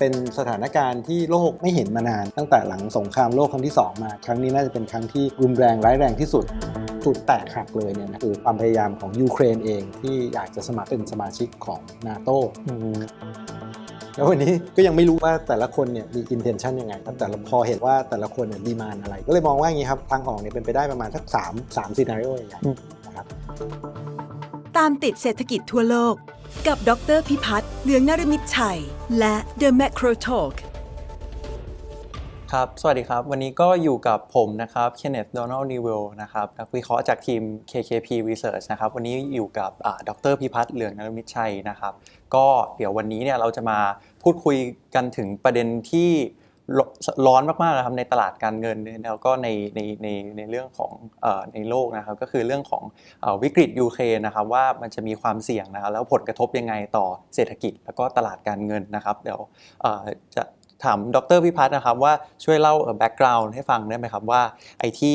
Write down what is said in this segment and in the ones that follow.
เป็นสถานการณ์ที่โลกไม่เห็นมานาน ตั้งแต่หลังสงครามโลกครั้งที่ 2 มา ครั้งนี้น่าจะเป็นครั้งที่รุนแรงร้ายแรงที่สุดจุดแตกหักเลยเนี่ยนะคือความพยายามของยูเครนเองที่อยากจะสมัครเป็นสมาชิกของนาโตแล้ววันนี้ก็ยังไม่รู้ว่าแต่ละคนเนี่ยมี intention ยังไงครับแต่ละพอเห็นว่าแต่ละคนเนี่ยดีมานอะไร ก็เลยมองว่าอย่างนี้ครับ ทางออกเนี่ยเป็นไปได้ประมาณสัก3 3ซีนารีโอใหญ่อืมๆนะครับตามติดเศรษฐกิจทั่วโลก กับดรพิพัฒน์เหลืองนรมิตชัย และ The Macro Talk ครับ สวัสดีครับ วันนี้ก็อยู่กับผมนะครับ Kenneth Donald Newell นะครับนักวิเคราะห์จากทีม KKP Research นะครับ วันนี้อยู่กับดรพิพัฒน์เหลืองนรมิตชัยนะครับ ก็เดี๋ยววันนี้เนี่ยเราจะมาพูดคุยกันถึงประเด็นที่ ร้อนมากๆนะครับในตลาดการเงินเนี่ยแล้วก็ในในในในเรื่องของอในโลกนะครับก็คือเรื่องของอวิกฤตยูเครนนะครับว่ามันจะมีความเสี่ยงนะครับแล้วผลกระทบยังไงต่อเศรษฐกิจ แล้วก็ตลาดการเงินนะครับเดี๋ยวจะถามดรพิพัฒน์นะครับว่าช่วยเล่าแบ็กกราวน์ให้ฟังได้ไหมครับว่าไอ้ที่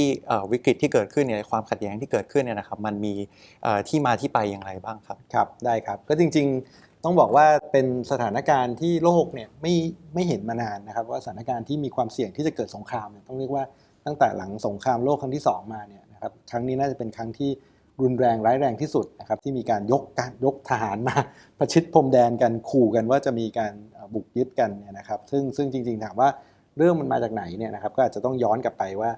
วิกฤตที่เกิดขึ้นเนี่ยความขัดแย้งที่เกิดขึ้นเนี่ยนะครับมันมีที่มาที่ไปอย่างไรบ้างครับครับได้ครับก็จริงๆ ต้องบอกว่าเป็นสถานการณ์ที่โลกเนี่ยไม่ไม่เห็นมานานนะครับ ว่าสถานการณ์ที่มีความเสี่ยงที่จะเกิดสงครามเนี่ยต้องเรียกว่าตั้งแต่หลังสงครามโลกครั้งที่ 2 มาเนี่ยนะครับครั้งนี้น่าจะเป็นครั้งที่รุนแรงร้ายแรงที่สุดนะครับที่มีการยกการยกทหารมาประชิดพรมแดนกันขู่กันว่าจะมีการบุกยึดกันเนี่ยนะครับ ซึ่งซึ่งจริง ๆ ถามว่าเรื่องมันมาจากไหนเนี่ยนะครับก็อาจจะต้องย้อนกลับไปว่า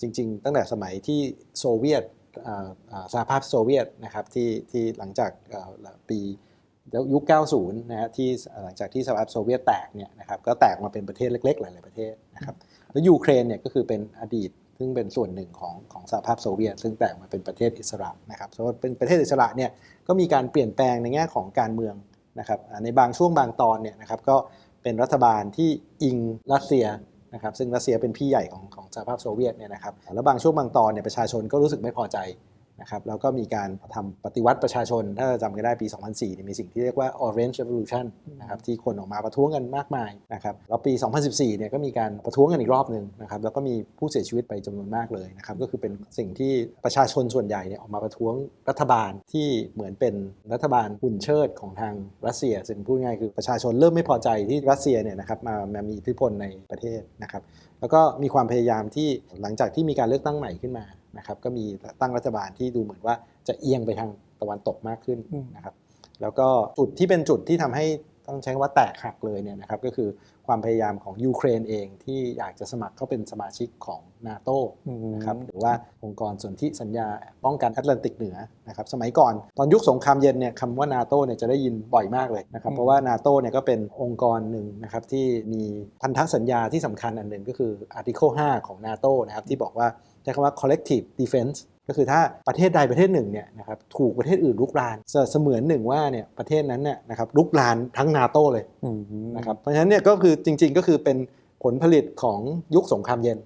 จริง ๆ ตั้งแต่สมัยที่โซเวียตสหภาพโซเวียตนะครับที่ที่หลังจากปี ยุค 90 นะฮะที่หลังจากที่สหภาพโซเวียตแตกเนี่ยนะครับก็แตกมาเป็นประเทศเล็ก ๆ หลาย ๆ ประเทศนะครับแล้วยูเครนเนี่ยก็คือเป็นอดีตซึ่งเป็นส่วนหนึ่งของของสหภาพโซเวียต ซึ่งแตกมาเป็นประเทศอิสระนะครับเพราะเป็นประเทศอิสระเนี่ยก็มีการเปลี่ยนแปลงในแง่ของการเมืองนะครับในบางช่วงบางตอนเนี่ยนะครับก็เป็นรัฐบาลที่อิงรัสเซียนะครับซึ่งรัสเซียเป็นพี่ใหญ่ของของสหภาพโซเวียตเนี่ยนะครับแล้วบางช่วงบางตอนเนี่ยประชาชนก็รู้สึกไม่พอใจ นะครับแล้วก็มีการทำปฏิวัติประชาชน ถ้าจำกันได้ปี 2004เนี่ยมีสิ่งที่เรียกว่า Orange Revolution นะครับที่คนออกมาประท้วงกันมากมายนะครับแล้วปี 2014เนี่ยก็มีการประท้วงกันอีกรอบหนึ่งนะครับแล้วก็มีผู้เสียชีวิตไปจำนวนมากเลยนะครับก็คือเป็นสิ่งที่ประชาชนส่วนใหญ่เนี่ยออกมาประท้วงรัฐบาลที่เหมือนเป็นรัฐบาลหุ่นเชิดของทางรัสเซียซึ่งพูดง่ายคือประชาชนเริ่มไม่พอใจที่รัสเซียเนี่ยนะครับมามามีอิทธิพลในประเทศนะครับแล้วก็มีความพยายามที่หลังจากที่มีการเลือกตั้งใหม่ขึ้นมา นะครับก็มีตั้งรัฐบาลที่ดูเหมือนว่าจะเอียงไปทางตะวันตกมากขึ้นอืมนะครับแล้วก็จุดที่เป็นจุดที่ทำให้ต้องใช้คำว่าแตกหักเลยเนี่ยนะครับก็คือความพยายามของยูเครนเองที่อยากจะสมัครเข้าเป็นสมาชิกของนาโตนะครับหรือว่าองค์กรสนธิสัญญาป้องกันแอตแลนติกเหนือนะครับสมัยก่อนตอนยุคสงครามเย็นเนี่ยคำว่านาโตเนี่ยจะได้ยินบ่อยมากเลยนะครับอืมเพราะว่านาโตเนี่ยก็เป็นองค์กรหนึ่งนะครับที่มีพันธสัญญาที่สำคัญอันหนึ่งก็คือ Article 5ของนาโตนะครับที่บอกว่า ใช้คำว่า collective defense ก็คือถ้าประเทศใดประเทศหนึ่งเนี่ยนะครับถูกประเทศอื่นลุกรานเสเสมือนหนึ่งว่าเนี่ยประเทศนั้นเนี่ยนะครับลุกรานทั้งนาโตเลยอืมนะครับเพราะฉะนั้นเนี่ยก็คือจริง ๆ ก็คือเป็นผลผลิตของยุคสงครามเย็น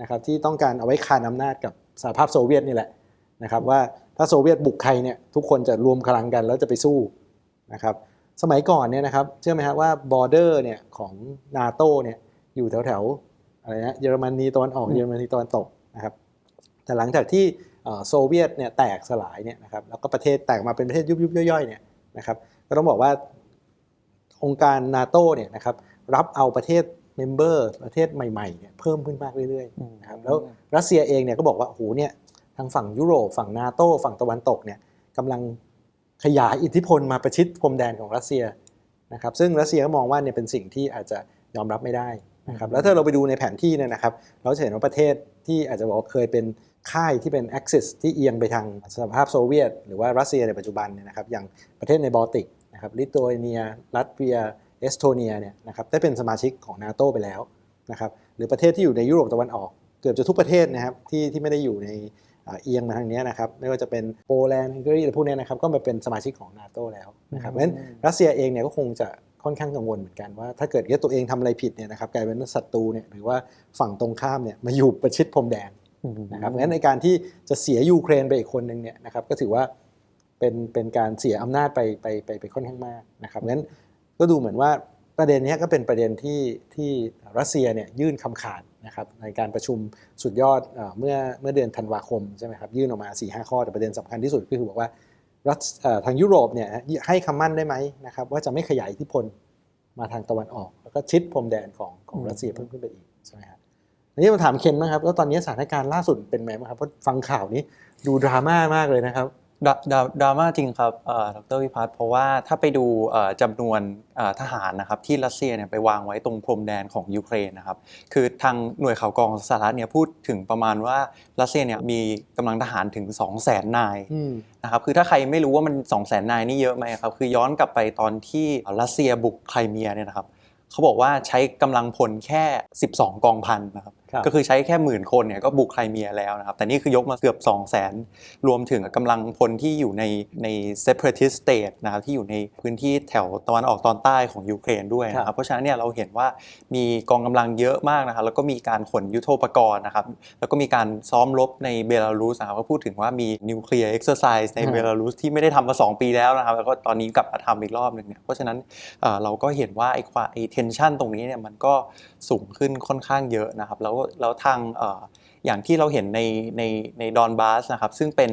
นะครับที่ต้องการเอาไว้คานอำนาจกับสหภาพโซเวียตนี่แหละนะครับว่าถ้าโซเวียตบุกใครเนี่ยทุกคนจะรวมพลังกันแล้วจะไปสู้นะครับสมัยก่อนเนี่ยนะครับเชื่อไหมครับว่าบอร์เดอร์เนี่ยของนาโตเนี่ยอยู่แถวๆอะไรนะเยอรมนีตะวันออกเยอรมนีตะวันตกนะครับ แต่หลังจากที่เอ่อโซเวียตเนี่ยแตกสลายเนี่ยนะครับแล้วก็ประเทศแตกมาเป็นประเทศยุบๆย่อยๆเนี่ยนะครับก็ต้องบอกว่าองค์การนาโตเนี่ยนะครับรับเอาประเทศเมมเบอร์ประเทศใหม่ๆเนี่ยเพิ่มขึ้นมากเรื่อยอืมๆนะครับแล้วรัสเซียเองเนี่ยก็บอกว่าโอ้โหเนี่ยทางฝั่งยุโรปฝั่งนาโตฝั่งตะวันตกเนี่ยกำลังขยายอิทธิพลมาประชิดพรมแดนของรัสเซียนะครับซึ่งรัสเซียก็มองว่าเนี่ยเป็นสิ่งที่อาจจะยอมรับไม่ได้ นะครับแล้วถ้าเราไปดูในแผนที่เนี่ยนะครับ เราจะเห็นว่าประเทศที่อาจจะบอกว่าเคยเป็นค่ายที่เป็น Axis ที่เอียงไปทางสหภาพโซเวียต หรือว่ารัสเซียในปัจจุบันเนี่ยนะครับอย่างประเทศในบอลติกนะครับลิทัวเนีย ลัตเวีย เอสโตเนียเนี่ยนะครับได้เป็นสมาชิกของนาโตไปแล้วนะครับหรือประเทศที่อยู่ในยุโรปตะวันออก เกือบจะทุกประเทศนะครับที่ที่ไม่ได้อยู่ในอ่าเอียงมาทางเนี้ยนะครับไม่ว่าจะเป็นโปแลนด์ฮังการีอะไรพวกเนี้ยนะครับก็มาเป็นสมาชิกของนาโตแล้วนะครับเพราะฉะนั้นรัสเซียเองเนี่ยก็คงจะ ค่อนข้างกังวลเหมือนกันว่าถ้าเกิดว่าตัวเองทำอะไรผิดเนี่ยนะครับกลายเป็นศัตรูเนี่ยหรือว่าฝั่งตรงข้ามเนี่ยมาอยู่ประชิดพรมแดนอืมนะครับงั้นในการที่จะเสียยูเครนไปอีกคนหนึ่งเนี่ยนะครับก็ถือว่าเป็นเป็นการเสียอำนาจไปไปไปไปค่อนข้างมากนะครับงั้นก็ดูเหมือนว่าประเด็นเนี้ยก็เป็นประเด็นที่ที่รัสเซียเนี่ยยื่นคำขาดนะครับในการประชุมสุดยอดเอ่อเมื่อเมื่อเดือนธันวาคมใช่ไหมครับยื่นออกมา4ีหข้อแต่ประเด็นสำคัญที่สุดก็คือบอกว่า รัสเอ่อทางยุโรปเนี่ยให้คำมั่นได้ไหมนะครับว่าจะไม่ขยายอิทธิพลมาทางตะวันออก แล้วก็ชิดพรมแดนของของอืมรัสเซียเพิ่มขึ้นไปอีกใช่ไหมครับทีนี้มาถามเคนบ้างครับแล้วตอนนี้สถานการณ์ล่าสุดเป็นไงบ้างครับเพราะฟังข่าวนี้ดูดราม่ามากเลยนะครับ ดราดราดราม่าจริงครับดรวิพัฒน์เพราะว่าถ้าไปดูเอ่อจำนวนทหารนะครับที่รัสเซียเนี่ยไปวางไว้ตรงพรมแดนของยูเครนนะครับคือทางหน่วยข่าวกรองสหรัฐเนี่ยพูดถึงประมาณว่ารัสเซียเนี่ยมีกำลังทหารถึง 2 0 0 0 0 0นายนะครับคือถ้าใครไม่รู้ว่ามัน 2 0 0 0 0 0นายนี่เยอะไหมครับคือย้อนกลับไปตอนที่รัสเซียบุกไครเมียเนี่ยนะครับเขาบอกว่าใช้กำลังพลแค่ 12 กองพันนะครับ ก็คือใช้แค่หมื่นคนเนี่ยก็บุกไครเมียแล้วนะครับ แต่นี่คือยกมาเกือบ 2 0 0 0 0 0 รวมถึงกำลังพลที่อยู่ในใน separatist state นะครับที่อยู่ในพื้นที่แถวตะวันออกตอนใต้ของยูเครนด้วยนะคครัรับบเพราะฉะนั้นเนี่ยเราเห็นว่ามีกองกำลังเยอะมากนะครับ แล้วก็มีการขนยุทโธปกรณ์นะครับ แล้วก็มีการซ้อมรบในเบลารุสนะครับก็พูดถึงว่ามีนิวเคลียร์เอ็กซ์ไซส์ในอืมเบลารุสที่ไม่ได้ทำมา 2 ปีแล้วนะครับ แล้วก็ตอนนี้กลับมาทำอีกรอบหนึ่งเนี่ย เพราะฉะนั้นเอ่อเราก็เห็นว่าไอ้ความไอ้เทนชันตรงนี้เนี่ยมันก็สูงขึ้นค่อนข้างเยอะนะครับแล้วแล้วทางอย่างที่เราเห็นในในในดอนบาสนะครับซึ่งเป็น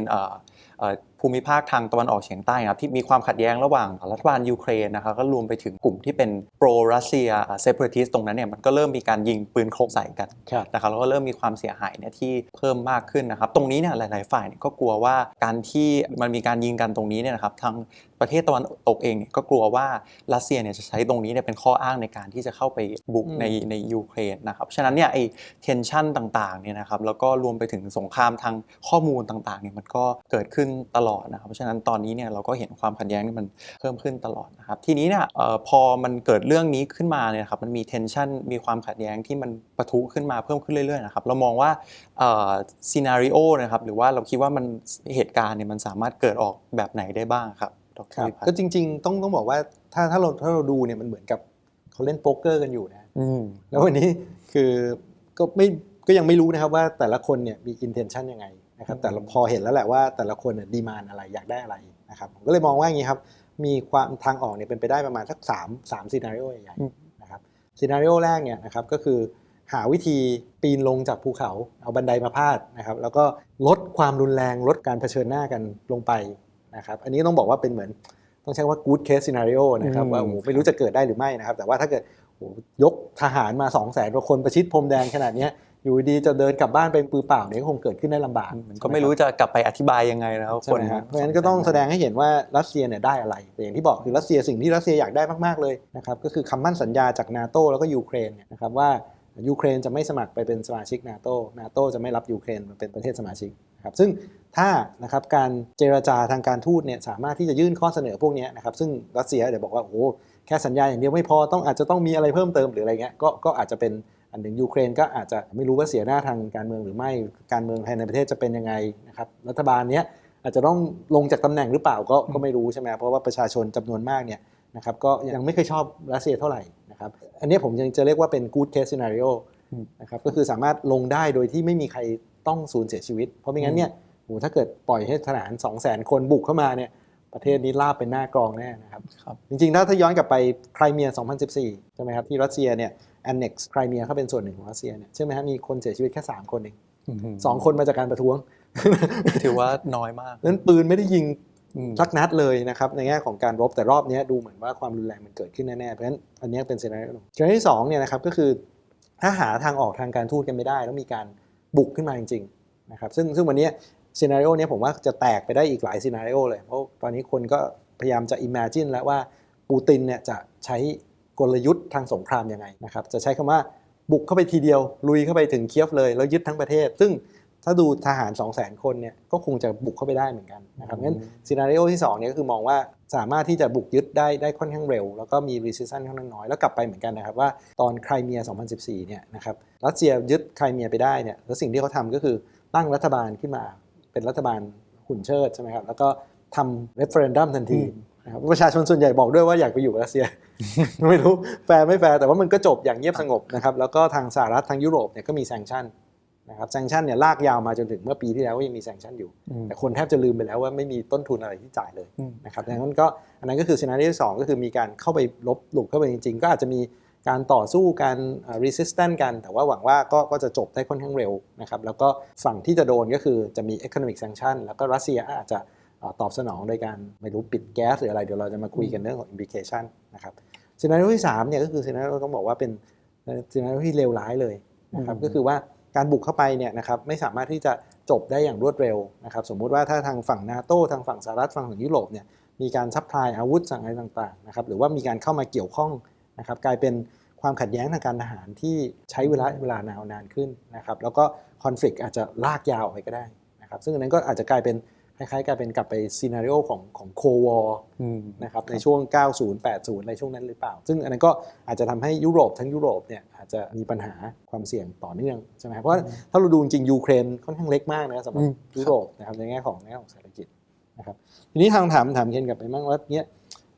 ภูมิภาคทางตะวันออกเฉียงใต้นะครับที่มีความขัดแย้งระหว่างรัฐบาลยูเครนนะครับก็รวมไปถึงกลุ่มที่เป็นโปรรัสเซียเซปเรติสตรงนั้นเนี่ยมันก็เริ่มมีการยิงปืนโคกใส่กันครับนะครับแล้วก็เริ่มมีความเสียหายเนี่ยที่เพิ่มมากขึ้นนะครับ ตรงนี้เนี่ยหลาย ๆ ฝ่ายเนี่ยก็กลัวว่าการที่มันมีการยิงกันตรงนี้เนี่ยนะครับทางประเทศตะวันตกเองเนี่ยก็กลัวว่ารัสเซียเนี่ยจะใช้ตรงนี้เนี่ยเป็นข้ออ้างในการที่จะเข้าไปบุกอืมในในยูเครนนะครับฉะนั้นเนี่ยไอ้เทนชันต่างๆเนี่ยนะครับแล้วก็รวมไปถึงสงครามทางข้อมูลต่างๆเนี่ยมันก็เกิดขึ้นตลอดนะครับเพราะฉะนั้นตอนนี้เนี่ยเราก็เห็นความขัดแย้งนี่มันเพิ่มขึ้นตลอดนะครับทีนี้เนี่ยเอ่อพอมันเกิดเรื่องนี้ขึ้นมาเนี่ยครับมันมีเทนชันมีความขัดแย้งที่มันปะทุขึ้นมาเพิ่มขึ้นเรื่อยๆนะครับเรามองว่าซีนารีโอนะครับหรือว่าเราคิดว่ามันเหตุการณ์เนี่ยมันสามารถเกิดออกแบบไหนได้บ้างครับดรครับวิพัฒก็น์จริง ๆ ต้องต้องบอกว่าถ้าถ้าเราถ้าเราดูเนี่ยมันเหมือนกับเขาเล่นโป๊กเกอร์กันอยู่นะอืมแล้ววันนี้คือก็ไม่ก็ยังไม่รู้นะครับว่าแต่ละคนเนี่ยมี intention ยังไง นะครับอืมแต่เราพอเห็นแล้วแหละว่าแต่ละคนเนี่ยดีมานอะไรอยากได้อะไรนะครับผมก็เลยมองว่าอย่างนี้ครับมีความทางออกเนี่ยเป็นไปได้ประมาณสัก3 3ซีนารีโอใหญ่ๆนะครับซีนารีโอแรกเนี่ยนะครับก็คือหาวิธีปีนลงจากภูเขา เอาบันไดมาพาดนะครับแล้วก็ลดความรุนแรงลดการเผชิญหน้ากันลงไปนะครับอันนี้ต้องบอกว่าเป็นเหมือนต้องใช้ว่า good case scenario นะครับว่าโอ้โหไม่รู้จะเกิดได้หรือไม่นะครับแต่ว่าถ้าเกิดโอ้โหยกทหารมา 2 0 0แสนกว่าคนประชิดพรมแดนขนาดเนี้ย อยู่ดีจะเดินกลับบ้านเป็นปืนเปล่าเนี่ยก็คงเกิดขึ้นได้ลำบากมันก็ไม่รู้จะกลับไปอธิบายยังไงนะครับใช่ไหมครับเพราะฉะนั้นก็ต้องแสดงให้เห็นว่ารัสเซียเนี่ยได้อะไรแต่อย่างที่บอกคือรัสเซียสิ่งที่รัสเซียอยากได้มากๆเลยนะครับก็คือคำมั่นสัญญาจากนาโตแล้วก็ยูเครนเนี่ยนะครับว่ายูเครนจะไม่สมัครไปเป็นสมาชิกนาโตนาโตจะไม่รับยูเครนมาเป็นประเทศสมาชิกนะครับซึ่งถ้านะครับการเจรจาทางการทูตเนี่ยสามารถที่จะยื่นข้อเสนอพวกเนี้ยนะครับซึ่งรัสเซียเดี๋ยวบอกว่าโอ้โหแค่สัญญาอย่างเดียวไม่พอต้องอาจจะต้องมีอะไรเพิ่มเติมหรืออะไรเงี้ยก็ก็อาจจะเป็น อันหนึ่งยูเครนก็อาจจะไม่รู้ว่าเสียหน้าทางการเมืองหรือไม่การเมืองภายในประเทศจะเป็นยังไงนะครับรัฐบาลเนี้ยอาจจะต้องลงจากตำแหน่งหรือเปล่าก็ก็ไม่รู้ใช่ไหมเพราะว่าประชาชนจำนวนมากเนี่ยนะครับก็ยังไม่เคยชอบรัสเซียเท่าไหร่นะครับอันเนี้ยผมยังจะเรียกว่าเป็น good case scenario อืมนะครับก็คือสามารถลงได้โดยที่ไม่มีใครต้องสูญเสียชีวิต เพราะไม่งั้นเนี่ยโหถ้าเกิดปล่อยให้ทหาร 2 0 0 0 0 0 คนบุกเข้ามาเนี่ยประเทศนี้ลาบเป็นหน้ากรองแน่นะครับครับจริงๆถ้าถ้าย้อนกลับไปไครเมีย 2014 ใช่ไหมครับที่รัสเซียเนี่ย annex ไครเมียเขาเป็นส่วนหนึ่งของรัสเซียเนี่ยใช่ไหมครับมีคนเสียชีวิตแค่ 3 คนเองสองคนมาจากการประท้วง ถือว่าน้อยมากนั้นปืนไม่ได้ยิงอืมสักนัดเลยนะครับในแง่ของการรบแต่รอบเนี้ยดูเหมือนว่าความรุนแรงมันเกิดขึ้นแน่ๆเพราะฉะนั้นอันเนี้ยเป็นเซนาริโอหนึ่งเซนาริโอที่สองเนี่ยนะครับก็คือถ้าหาทางออกทางการทูตกันไม่ได้ แล้วมีการบุกขึ้นมาจริงๆนะครับซึ่งซึ่งวันเนี้ซีนารีโอเนี้ยผมว่าจะแตกไปได้อีกหลายซีนารีโอเลย เพราะตอนนี้คนก็พยายามจะ imagine แล้วว่าปูตินเนี่ยจะใช้ก ลยุทธ์ทางสงครามยังไงนะครับจะใช้คำว่าบุกเข้าไปทีเดียว ลุยเข้าไปถึงเคียฟเลย แล้วยึดทั้งประเทศ ซึ่งถ้าดูทหาร 2 0 0 0 0 0 คนเนี่ยก็คงจะบุกเข้าไปได้เหมือนกันนะครับงั้นซีนารีโอที่2เนี่ยก็คือมองว่าสามารถที่จะบุกยึดได้ได้ค่อนข้างเร็ว แล้วก็มี resistance ค่อนข้างน้อย แล้วกลับไปเหมือนกันนะครับว่าตอนไครเมีย 2014 เนี่ยนะครับรัสเซียยึดไครเมียไปได้เนี่ยแล้วสิ่งที่เขาทำก็คือตั้งรัฐบาลขึ้นมาเป็นรัฐบาลหุ่นเชิดใช่ไหมครับแล้วก็ทำ referendum ทันที นะครับประชาชนส่วนใหญ่บอกด้วยว่าอยากไปอยู่กับรัสเซีย ไม่รู้แฟร์ไม่แฟร์แต่ว่ามันก็จบอย่างเงียบสงบนะครับแล้วก็ทางสหรัฐทางยุโรปเนี่ยก็มี sanction นะครับ sanction เนี่ยลากยาวมาจนถึงเมื่อปีที่แล้วก็ยังมี sanction อยู่อืมแต่คนแทบจะลืมไปแล้วว่าไม่มีต้นทุนอะไรที่จ่ายเลยอืมนะครับดังนั้นก็อันนั้นก็คือซีนารีโอที่สองก็คือมีการเข้าไปลบหลุกเข้าไปจริง ๆ ก็อาจจะมีการต่อสู้การเอ่อ resistance กัน แต่ว่าหวังว่าก็ก็จะจบได้ค่อนข้างเร็วนะครับแล้วก็ฝั่งที่จะโดนก็คือจะมี economic sanction แล้วก็รัสเซียอาจจะเอ่อ ตอบสนองโดยการไม่รู้ปิดแก๊สหรืออะไร เดี๋ยวเราจะมาคุยกันเรื่องของ implication นะครับซีนารีโอที่3เนี่ยก็คือซีนารีโอต้องบอกว่าเป็นซีนารีโอที่เลวร้ายเลยนะครับอืมก็คือว่าการบุกเข้าไปเนี่ยนะครับไม่สามารถที่จะจบได้อย่างรวดเร็วนะครับสมมุติว่าถ้าทางฝั่งนาโตทางฝั่งสหรัฐฝั่งฝั่งยุโรปเนี่ยมีการซัพพลายอาวุธสั่งอะไรต่างๆนะครับหรือว่ามีการเข้ามาเกี่ยวข้องนะครับกลายเป็นความขัดแย้งทางการทหารที่ใช้เวลาเวลานานานขึ้นนะครับแล้วก็คอน FLICT อาจจะลากยาวไปก็ได้นะครับซึ่งอันนั้นก็อาจจะกลายเป็น คล้ายๆกลายเป็นกลับไปซีนารีโอของของโควออืมนะครับในช่วง 90 80อะไรช่วงนั้นหรือเปล่า ซึ่งอันนั้นก็อาจจะทำให้ยุโรปทั้งยุโรปเนี่ยอาจจะมีปัญหาความเสี่ยงต่อเนื่องใช่ไหมครับเพราะว่าถ้าเราดูจริงๆยูเครนค่อนข้างเล็กมากนะสำหรับอืมยุโรปนะครับในแง่ของในแง่ของเศรษฐกิจนะครับทีนี้ทางถามถามเคนกลับไปบ้างว่าเนี้ย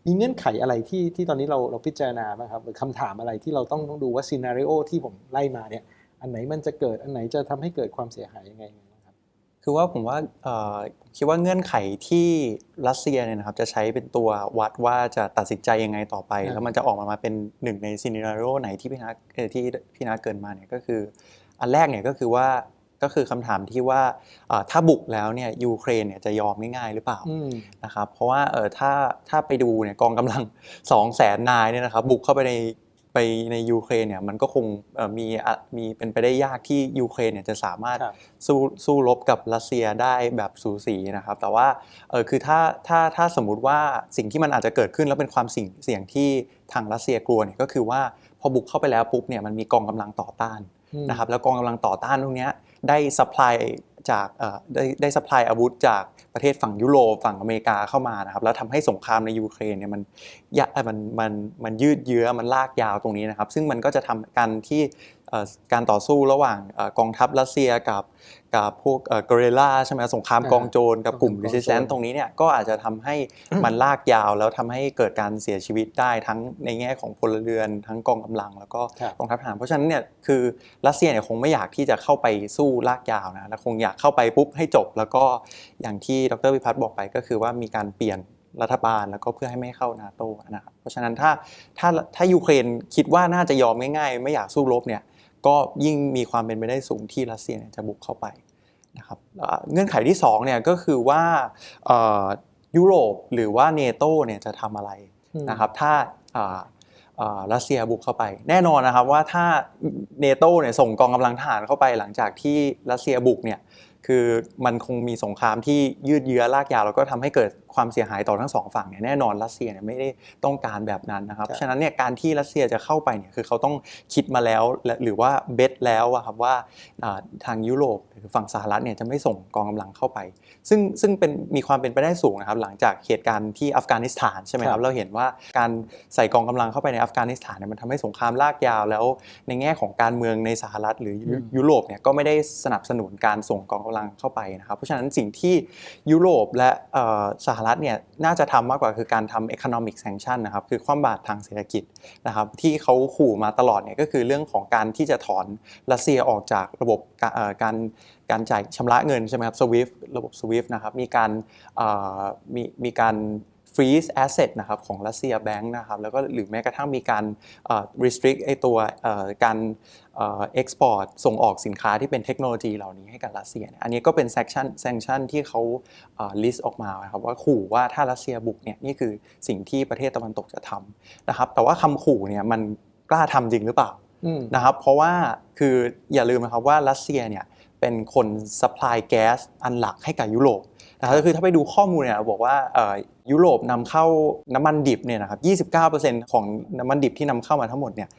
มีเงื่อนไขอะไรที่ที่ตอนนี้เราเราพิจารณาบ้างครับหรือคำถามอะไรที่เราต้องต้องดูว่าซีนารีโอที่ผมไล่มาเนี่ยอันไหนมันจะเกิดอันไหนจะทำให้เกิดความเสียหายยังไงบ้าง ครับคือว่าผมว่าเอ่อคิดว่าเงื่อนไขที่รัสเซียเนี่ยนะครับจะใช้เป็นตัววัดว่าจะตัดสินใจยังไงต่อไปครับแล้วมันจะออกมามาเป็นหนึ่งในซีนิโรไหนที่พี่นัทเอ่อที่พี่นัทเกินมาเนี่ยก็คือ อันแรกเนี่ยก็คือว่าก็คือคำถามที่ว่าเอ่อถ้าบุกแล้วเนี่ยยูเครนเนี่ยจะยอมง่ายๆหรือเปล่าอืมนะครับเพราะว่าเออถ้าถ้าไปดูเนี่ยกองกำลัง2 0 0แสนนายเนี่ยนะครับบุกเข้าไปใน ไปในยูเครนเนี่ยมันก็คงเอ่อมีอะมีเป็นไปได้ยากที่ยูเครนเนี่ยจะสามารถครับสู้สู้รบกับรัสเซียได้แบบสูสีนะครับ แต่ว่าเออคือถ้าถ้าถ้าสมมุติว่าสิ่งที่มันอาจจะเกิดขึ้นแล้วเป็นความสิ่งเสี่ยงที่ทางรัสเซียกลัวเนี่ยก็คือว่าพอบุกเข้าไปแล้วปุ๊บเนี่ยมันมีกองกำลังต่อต้านอืมนะครับแล้วกองกำลังต่อต้านพวกเนี้ยได้ซัพพลาย จากได้ได้ซัพพลายอาวุธจากประเทศฝั่งยุโรปฝั่งอเมริกาเข้ามานะครับแล้วทำให้สงครามในยูเครนเนี่ยมันยะมันมันมันยืดเยื้อมันลากยาวตรงนี้นะครับ ซึ่งมันก็จะทำกันที่ การต่อสู้ระหว่างเอ่อกองทัพรัสเซียกับกับพวกกอริลลาใช่ไหมสงครามอ่ากองโจรกับกลุ่มกองโจร resistance ตรงนี้เนี่ยก็อาจจะทำให้มันลากยาว แล้วทำให้เกิดการเสียชีวิตได้ทั้งในแง่ของพลเรือน ทั้งกองกำลัง แล้วก็ครับกองทัพทหารเพราะฉะนั้นเนี่ยคือรัสเซียเนี่ยคงไม่อยากที่จะเข้าไปสู้ลากยาวนะแล้วคงอยากเข้าไปปุ๊บให้จบ แล้วก็อย่างที่ดรวิพัฒน์บอกไปก็คือว่ามีการเปลี่ยนรัฐบาลแล้วก็เพื่อให้ไม่เข้านาโตนะครับเพราะฉะนั้นถ้าถ้าถ้ายูเครนคิดว่าน่าจะยอมง่ายๆ ไม่อยากสู้รบเนี่ย ก็ยิ่งมีความเป็นไปได้สูงที่รัสเซียเนี่ยจะบุกเข้าไปนะครับอ่าเงื่อนไขที่สองเนี่ยก็คือว่าเอ่อยุโรปหรือว่าเนโตเนี่ยจะทำอะไรนะครับถ้าอ่าอ่ารัสเซียบุกเข้าไป แน่นอนนะครับว่าถ้าเนโตเนี่ยส่งกองกำลังทหารเข้าไปหลังจากที่รัสเซียบุกเนี่ยคือมันคงมีสงครามที่ยืดเยื้อลากยาวแล้วก็ทำให้เกิด ความเสียหายต่อทั้งสองฝั่งเนี่ยแน่นอนรัสเซียเนี่ยไม่ได้ต้องการแบบนั้นนะครับครับเพราะฉะนั้นเนี่ยการที่รัสเซียจะเข้าไปเนี่ยคือเขาต้องคิดมาแล้วและหรือว่าเบสแล้วอะครับว่าอ่าทางยุโรปหรือฝั่งสหรัฐเนี่ยจะไม่ส่งกองกำลังเข้าไป ซึ่งซึ่งเป็นมีความเป็นไปได้สูงนะครับหลังจากเหตุการณ์ที่อัฟกานิสถานใช่ไหมคครัรับบเราเห็นว่าการใส่กองกำลังเข้าไปในอัฟกานิสถานเนี่ยมันทำให้สงครามลากยาวแล้วในแง่ของการเมืองในสหรัฐหรือยุอืมยุโรปเนี่ยก็ไม่ได้สนับสนุนการส่งกองกำลังเข้าไปนะครับเพราะฉะนั้นสิ่งที่ยุโรปและเอ่อสหรัฐเนี่ยน่าจะทำมากกว่าคือการทำ economic sanction นะครับคือความบาตรทางเศรษฐกิจนะครับที่เขาขู่มาตลอดเนี่ยก็คือเรื่องของการที่จะถอนรัสเซียออกจากระบบการการจ่ายชำระเงินใช่ไหมครับ SWIFT ระบบ SWIFT นะครับมีการมีมีการ freeze asset นะครับของรัสเซียแบงค์นะครับแล้วก็หรือแม้กระทั่งมีการเอ่อ restrict ไอตัวเอ่อการเอ่อ export ส่งออกสินค้าที่เป็นเทคโนโลยีเหล่านี้ให้กับรัสเซียเนี่ยอันนี้ก็เป็น sanction sanction ที่เขาเอ่อ list ออกมานะครับว่าขู่ว่าถ้ารัสเซียบุกเนี่ยนี่คือสิ่งที่ประเทศตะวันตกจะทำนะครับแต่ว่าคำขู่เนี่ยมันกล้าทำจริงหรือเปล่าอืมนะครับเพราะว่าคืออย่าลืมนะครับว่ารัสเซียเนี่ยเป็นคนสปายแก๊สอันหลักให้กับยุโรป นะครับก็คือถ้าไปดูข้อมูลเนี่ยบอกว่าเอ่อยุโรปนำเข้าน้ำมันดิบเนี่ยนะครับ 29%ของน้ำมันดิบที่นำเข้ามาทั้งหมดเนี่ย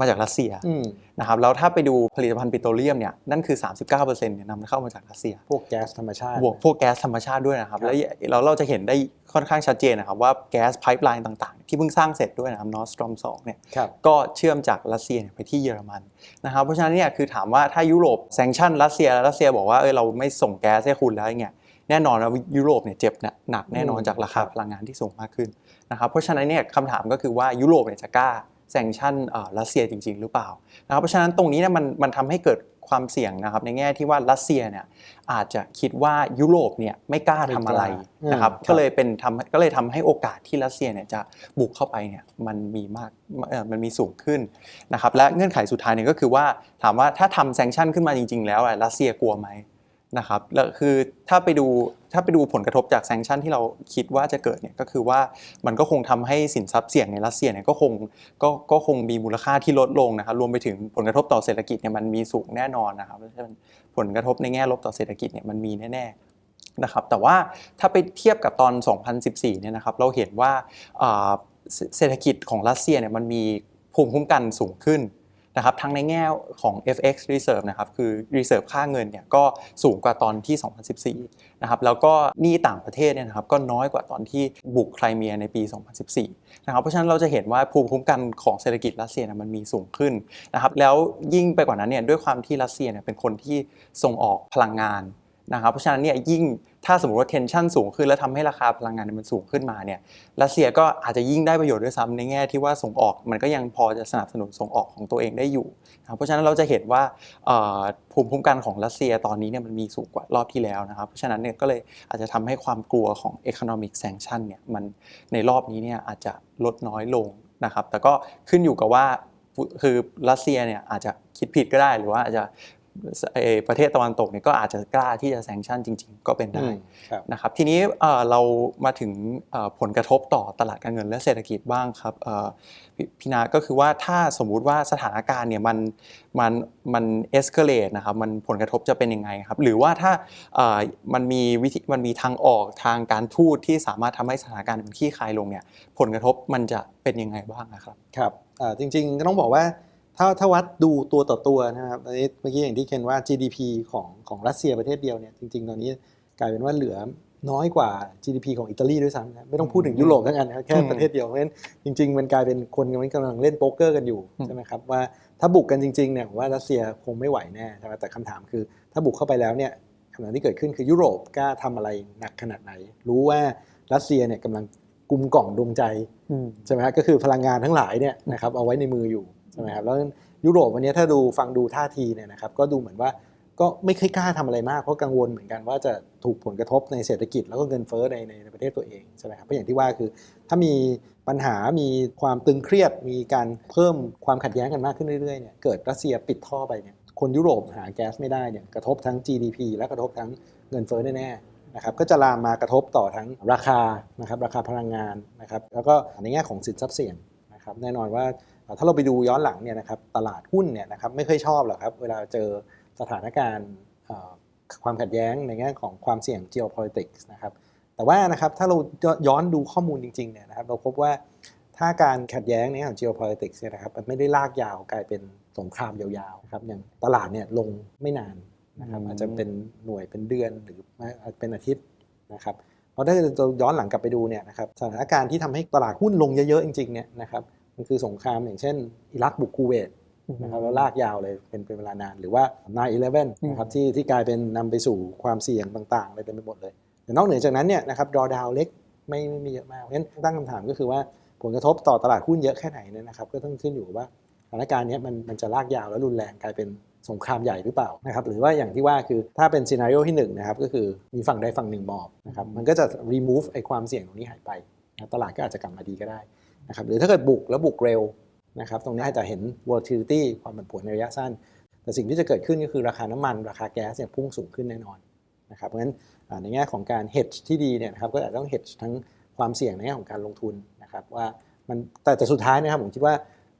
มาจากรัสเซียอืมนะครับแล้วถ้าไปดูผลิตภัณฑ์ปิโตรเลียมเนี่ยนั่นคือ 39%เนี่ยนำเข้ามาจากรัสเซีย พวกแก๊สธรรมชาติบวกพวกแก๊สธรรมชาติด้วยนะครับครับแล้วแล้วเราจะเห็นได้ค่อนข้างชัดเจนนะครับว่าแก๊สไพป์ไลน์ต่างๆ ที่เพิ่งสร้างเสร็จด้วยนะครับ Nord Stream 2เนี่ยครับก็เชื่อมจากรัสเซียเนี่ยไปที่เยอรมันนะครับเพราะฉะนั้นเนี่ยคือถามว่าถ้ายุโรปแซงชั่นรัสเซียแล้วรัสเซียบอกว่าเออเราไม่ส่งแก๊สให้คุณแล้วอย่างเงี้ย แน่นอนนะยุโรปเนี่ยเจ็บหนักแน่นอนอืมจากราคคารับพลังงานที่สูงมากขึ้นนะครับเพราะฉะนั้นเนี่ยคำถามก็คือว่ายุโรปเนี่ยจะกล้าแซงชั่นเอ่อรัสเซียจริง ๆ หรือเปล่านะครับเพราะฉะนั้นตรงนี้เนี่ยมันมันทำให้เกิดความเสี่ยงนะครับในแง่ที่ว่ารัสเซียเนี่ยอาจจะคิดว่ายุโรปเนี่ยไม่กล้าทำอะไรไม่กล้านะครับอืมก็เลยเป็นทำก็เลยทำให้โอกาสที่รัสเซียเนี่ยจะบุกเข้าไปเนี่ยมันมีมากเอ่อมันมีสูงขึ้นนะครับและเงื่อนไขสุดท้ายเนี่ยก็คือว่าถามว่าถ้าทำแซงชั่นขึ้นมาจริง ๆ แล้วอะรัสเซียกลัวไหม นะครับแล้วคือถ้าไปดูถ้าไปดูผลกระทบจากแซงชันที่เราคิดว่าจะเกิดเนี่ยก็คือว่ามันก็คงทำให้สินทรัพย์เสี่ยงในรัสเซียเนี่ยก็คงก็ก็คงมีมูลค่าที่ลดลงนะครับรวมไปถึงผลกระทบต่อเศรษฐกิจเนี่ยมันมีสูงแน่นอนนะครับเพราะฉะนั้นผลกระทบในแง่ลบต่อเศรษฐกิจเนี่ยมันมีแน่ๆนะครับแต่ว่าถ้าไปเทียบกับตอน 2014 เนี่ยนะครับเราเห็นว่าเศรษฐกิจของรัสเซียเนี่ยมันมีภูมิคุ้มกันสูงขึ้น นะครับทั้งในแง่ของ FX Reserve นะครับคือ Reserve ค่าเงินเนี่ยก็สูงกว่าตอนที่ 2014 นะครับแล้วก็หนี้ต่างประเทศเนี่ยนะครับก็น้อยกว่าตอนที่บุกไครเมียในปี 2014 นะครับเพราะฉะนั้นเราจะเห็นว่าภูมิคุ้มกันของเศรษฐกิจรัสเซียเนี่ยมันมีสูงขึ้นนะครับแล้วยิ่งไปกว่านั้นเนี่ยด้วยความที่รัสเซียเนี่ยเป็นคนที่ส่งออกพลังงาน นะครับเพราะฉะนั้นเนี่ยยิ่งถ้าสมมติว่า tension สูงขึ้น แล้วทำให้ราคาพลังงานมันสูงขึ้นมาเนี่ยรัสเซียก็อาจจะยิ่งได้ประโยชน์ด้วยซ้ำในแง่ที่ว่าส่งออกมันก็ยังพอจะสนับสนุนส่งออกของตัวเองได้อยู่นะครับเพราะฉะนั้นเราจะเห็นว่าภูมิคุ้มกันของรัสเซียตอนนี้เนี่ยมันมีสูงกว่ารอบที่แล้วนะครับเพราะฉะนั้นเนี่ยก็เลยอาจจะทำให้ความกลัวของ economic sanction เนี่ยมันในรอบนี้เนี่ยอาจจะลดน้อยลงนะครับแต่ก็ขึ้นอยู่กับว่าคือรัสเซียเนี่ยอาจจะคิดผิดก็ได้หรือว่าอาจจะ ประเทศตะวันตกเนี่ยก็อาจจะกล้าที่จะแซงชั่นจริง ๆ ก็เป็นได้ครับนะครับทีนี้เอ่อเรามาถึงเอ่อผลกระทบต่อตลาดการเงินและเศรษฐกิจบ้างครับเอ่อพี่พี่นาก็คือว่าถ้าสมมุติว่าสถานการณ์เนี่ยมันมันมันเอ็กซ์เคเลตนะครับมันผลกระทบจะเป็นยังไงครับหรือว่าถ้าเอ่อมันมีวิธีมันมีทางออกทางการทูตที่สามารถทำให้สถานการณ์มันคลี่คลายลงเนี่ยผลกระทบมันจะเป็นยังไงบ้างนะครับครับอ่าจริงๆก็ต้องบอกว่า ถ้าถ้าวัดดูตัวต่อตัวนะครับอันนี้เมื่อกี้อย่างที่เคนว่า GDP ของของรัสเซียประเทศเดียวเนี่ยจริงๆ ตอนนี้กลายเป็นว่าเหลือน้อยกว่า GDP ของอิตาลีด้วยซ้ำนะไม่ต้องพูดถึงยุโรปทั้งอันนะครับแค่อืมประเทศเดียวเพราะฉะนั้นจริง ๆ มันกลายเป็นคนกำลังกำลังเล่นโป๊กเกอร์กันอยู่อืมใช่ไหมครับว่าถ้าบุกกันจริงๆเนี่ยผมว่ารัสเซียคงไม่ไหวแน่ใช่ไหมแต่คำถามคือ ถ้าบุกเข้าไปแล้วเนี่ยคำถามที่เกิดขึ้นคือยุโรปกล้าทำอะไรหนักขนาดไหน รู้ว่ารัสเซียเนี่ยกำลังกุมกล่อมดวงใจใช่ไหมครับก็คือพลังงานทั้งหลายเนี่ยนะครับเอาไว้ในมืออยู่ใช่ไหมครับแล้วยุโรปวันนี้ถ้าดูฟังดูท่าทีเนี่ยนะครับก็ดูเหมือนว่าก็ไม่เคอยกล้าทำอะไรมากเพราะกังวลเหมือนกันว่าจะถูกผลกระทบในเศรษฐกิจแล้วก็เงินเฟ้อในในประเทศตัวเองใช่ไหมครับเพราะอย่างที่ว่าคือ ถ้ามีปัญหามีความตึงเครียด มีการเพิ่มความขัดแย้งกันมากขึ้นเรื่อยๆเนี่ยเกิดรัสเซียปิดท่อไปเนี่ยคนยุโรปหาแก๊สไม่ได้เนี่ยกระทบทั้ง GDP และกระทบทั้งเงินเฟ้อแน่ๆนะครับก็จะลามมากระทบต่อทั้งราคานะครับราคาพลังงานนะครับแล้วก็ในแง่ของสินทรัพย์เสี่ยงนะครับแน่นอนว่า ถ้าเราไปดูย้อนหลังเนี่ยนะครับตลาดหุ้นเนี่ยนะครับไม่ค่อยชอบหรอกครับเวลาเจอสถานการณ์เอ่อความขัดแย้งในแง่ของความเสี่ยง geopolitics นะครับแต่ว่านะครับถ้าเราย้อนดูข้อมูลจริงๆเนี่ยนะครับเราพบว่าถ้าการขัดแย้งในแง่ของ geopolitics เนี่ยนะครับมันไม่ได้ลากยาวกลายเป็นสงครามยาวๆนะครับอย่างตลาดเนี่ยลงไม่นานนะครับอืมอาจจะเป็นหน่วยเป็นเดือนหรืออาจเป็นอาทิตย์นะครับเพราะถ้าเราย้อนหลังกลับไปดูเนี่ยนะครับสถานการณ์ที่ทำให้ตลาดหุ้นลงเยอะๆจริงๆเนี่ยนะครับ มันคือสงครามอย่างเช่น อิรักบุกคูเวตนะครับแล้วลากยาวเลยเป็นเป็นเวลานาน หรือว่า 9-11 นะครับที่ที่กลายเป็นนำไปสู่ความเสี่ยงต่างๆอะไรเต็มไปหมดเลยแต่นอกเหนือจากนั้นเนี่ยนะครับดอดาวเล็กไม่ไม่มีเยอะมากเพราะฉะนั้นตั้งคำถามก็คือว่าผลกระทบต่อตลาดหุ้นเยอะแค่ไหนเนี่ยนะครับก็ต้องขึ้นอยู่กับว่าสถานการณ์เนี้ยมันมันจะลากยาวและรุนแรงกลายเป็นสงครามใหญ่หรือเปล่านะครับหรือว่าอย่างที่ว่าคือถ้าเป็นซีนารีโอที่หนึ่งนะครับก็คือมีฝั่งใดฝั่งหนึ่งมอบนะครับมันก็จะ remove ไอ้ความเสี่ยงตรงนี้หายไปนะตลาดก็อาจจะกลับมาดีก็ได้ นะครับหรือถ้าเกิดบุกแล้วบุกเร็วนะครับตรงนี้อาจจะเห็น volatility ความผันผวนในระยะสั้น แต่สิ่งที่จะเกิดขึ้นก็คือราคาน้ำมัน ราคาแก๊สเนี่ยพุ่งสูงขึ้นแน่นอนนะครับเพราะฉะนั้นอ่าในแง่ของการ hedge ที่ดีเนี่ยนะครับก็อาจจะต้อง hedge ทั้งความเสี่ยงในแง่ของการลงทุนนะครับว่ามันแต่แต่สุดท้ายนะครับผมคิดว่า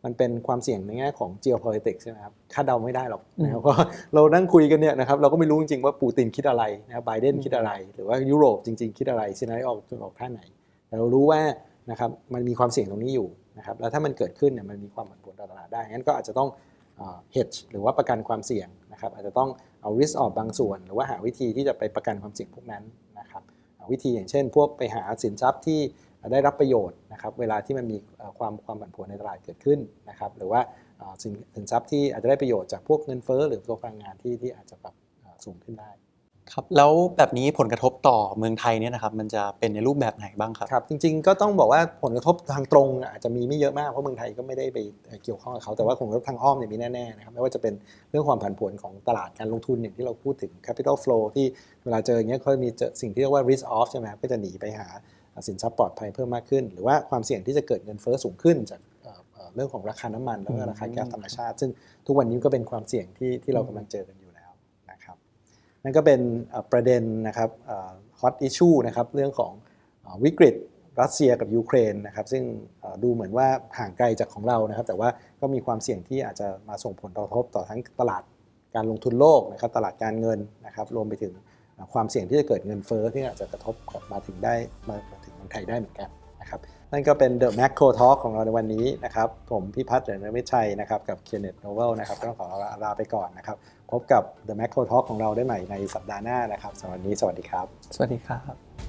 มันเป็นความเสี่ยงในแง่ของ geopolitics ใช่ไหมครับคาดเดาไม่ได้หรอกนะครับเพราะเรานั่งคุยกันเนี่ยนะครับเราก็ไม่รู้จริงๆว่าปูตินคิดอะไรนะครับไบเดนคิดอะไร หรือว่ายุโรปจริง ๆ คิดอะไรซีนารีออกจะออกท่าไหนแต่เรารู้ว่า นะครับมันมีความเสี่ยงตรงนี้อยู่นะครับแล้วถ้ามันเกิดขึ้นเนี่ยมันมีความผันผวนต่อตลาดได้งั้นก็อาจจะต้อง hedge หรือว่าประกันความเสี่ยงนะครับอาจจะต้องเอา risk off บางส่วน หรือว่าหาวิธีที่จะไปประกันความเสี่ยงพวกนั้นนะครับวิธีอย่างเช่น พวกไปหาสินทรัพย์ที่ได้รับประโยชน์นะครับเวลาที่มันมีความความผันผวนในตลาดเกิดขึ้นนะครับหรือว่าสินทรัพย์ที่อาจจะได้ประโยชน์จากพวกเงินเฟ้อหรือตัวพลังงานที่ที่อาจจะแบบสูงขึ้นได้ ครับแล้วแบบนี้ผลกระทบต่อเมืองไทยเนี่ยนะครับมันจะเป็นในรูปแบบไหนบ้างครับครับ จริงๆก็ต้องบอกว่าผลกระทบทางตรงอาจจะมีไม่เยอะมากเพราะเมืองไทยก็ไม่ได้ไปเกี่ยวข้องกับเขาแต่ว่าผลกระทบทางอ้อมเนี่ยมีแน่ๆนะครับไม่ว่าจะเป็นเรื่องความผันผวนของตลาดการลงทุนอย่างที่เราพูดถึง capital flow ที่เวลาเจออย่างเงี้ยเขามีเจอสิ่งที่เรียกว่า risk off ใช่ไหมก็จะหนีไปหาสินทรัพย์ปลอดภัยเพิ่มมากขึ้น หรือว่าความเสี่ยงที่จะเกิดเงินเฟ้อสูงขึ้นจากเรื่องของราคาน้ำมันแล้วก็ราคาแก๊สธรรมชาติ ซึ่งทุกวันนี้ก็เป็นความเสี่ยงที่ที่เรากำลังเจอกันอยู่ นั่นก็เป็นประเด็นนะครับฮอตอิชชูนะครับเรื่องของวิกฤตรัสเซียกับยูเครนนะครับซึ่งดูเหมือนว่าห่างไกลจากของเรานะครับ แต่ว่าก็มีความเสี่ยงที่อาจจะมาส่งผลกระทบต่อทั้งตลาดการลงทุนโลกนะครับตลาดการเงินนะครับรวมไปถึงความเสี่ยงที่จะเกิดเงินเฟ้อที่อาจจะกระทบกลับมาถึงได้มาถึงเมืองไทยได้เหมือนกันนะครับ นั่นก็เป็น The Macro Talk ของเราในวันนี้นะครับ ผมพี่พัฒน์เหลือนวิชัยนะครับ กับเคนเนตโนเวลนะครับต้องขอลาไปก่อนนะครับ พบกับ The Macro Talk ของเราได้ใหม่ในสัปดาห์หน้านะครับสำหรับวันนี้สวัสดีครับ สวัสดีครับ